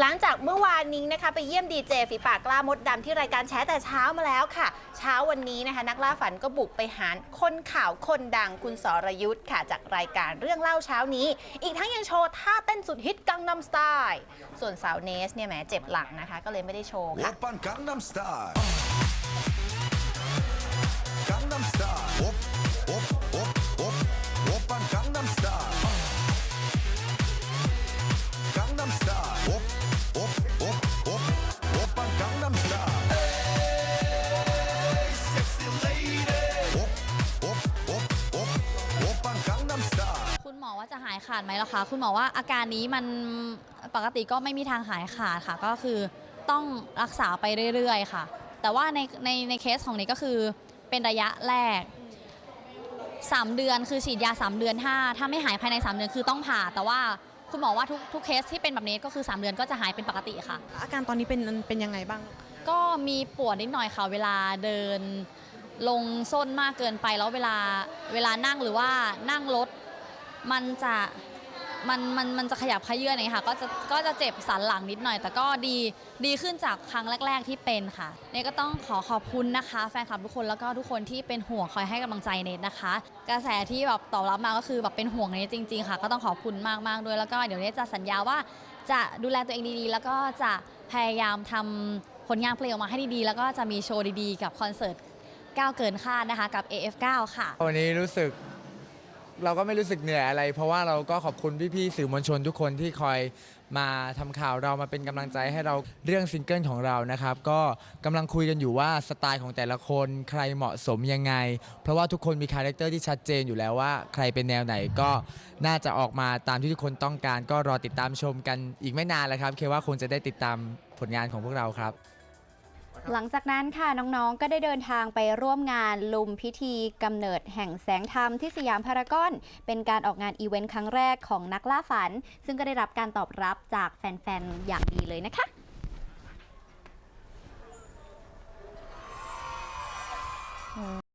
หลังจากเมื่อวานนี้นะคะไปเยี่ยมดีเจฝีปากกล้ามดดำที่รายการแชร์แต่เช้ามาแล้วค่ะ เช้าวันนี้นะคะ นักล่าฝันก็บุกไปหาคนข่าวคนดังคุณสรยุทธ์ค่ะ จากรายการเรื่องเล่าเช้านี้ อีกทั้งยังโชว์ท่าเต้นสุดฮิตกังนำสไตล์ส่วนสาวเนสเนี่ยแหมเจ็บหลังนะคะ ก็เลยไม่ได้โชว์ค่ะ 오빤 강남스타일 강남스타일 ว่าจะหายขาดไหมล่ะคะ คุณหมอว่าอาการนี้มันปกติก็ไม่มีทางหายขาดค่ะ ก็คือต้องรักษาไปเรื่อยๆ ค่ะ แต่ว่าในในในเคสของนี้ก็คือเป็นระยะแรก 3 เดือนคือฉีดยา 3 เดือนถ้าถ้าไม่หายภายใน 3 เดือนคือต้องผ่า แต่ว่าคุณหมอว่าทุกทุกเคสที่เป็นแบบนี้ก็คือ 3 เดือนก็จะหายเป็นปกติค่ะ อาการตอนนี้เป็นเป็นยังไงบ้าง ก็มีปวดนิดหน่อยค่ะเวลาเดินลงส้นมากเกินไปแล้วเวลาเวลานั่งหรือว่านั่งรถ มันจะมันมันมันจะขยับขยื่นอะไรอย่างเงี้ยค่ะก็จะก็จะเจ็บสันหลังนิดหน่อย แต่ก็ดีดีขึ้นจากครั้งแรก ๆที่เป็นค่ะเน่ก็ต้องขอขอบคุณนะคะ แฟนคลับทุกคนแล้วก็ทุกคนที่เป็นห่วงคอยให้กำลังใจเนทนะคะ กระแสที่แบบตอบรับมาก็คือแบบเป็นห่วงเนทจริงๆค่ะ ก็ต้องขอบคุณมากๆด้วยแล้วก็เดี๋ยวเนทจะสัญญาว่าจะดูแลตัวเองดีๆ แล้วก็จะพยายามทำผลงานเพลงออกมาให้ดีๆ แล้วก็จะมีโชว์ดีๆ กับคอนเสิร์ตก้าวเกินคาดนะคะกับ AF9 ค่ะ วันนี้รู้สึก เราก็ไม่รู้สึกเหนื่อยอะไร เพราะว่าเราก็ขอบคุณพี่ๆสื่อมวลชนทุกคนที่คอยมาทำข่าวเรามาเป็นกำลังใจให้เราเรื่องซิงเกิลของเรานะครับ ก็กำลังคุยกันอยู่ว่าสไตล์ของแต่ละคนใครเหมาะสมยังไง เพราะว่าทุกคนมีคาแรคเตอร์ที่ชัดเจนอยู่แล้วว่า ใครเป็นแนวไหนก็น่าจะออกมาตามที่ทุกคนต้องการ ก็รอติดตามชมกันอีกไม่นานแล้วครับ เคว่าคงจะได้ติดตามผลงานของพวกเราครับ หลังจากนั้นค่ะน้องๆ ก็ได้เดินทางไปร่วมงานลุมพิธีกำเนิดแห่งแสงธรรมที่สยามพารากอน เป็นการออกงานอีเวนต์ครั้งแรกของนักล่าฝัน ซึ่งก็ได้รับการตอบรับจากแฟนๆ อย่างดีเลยนะคะ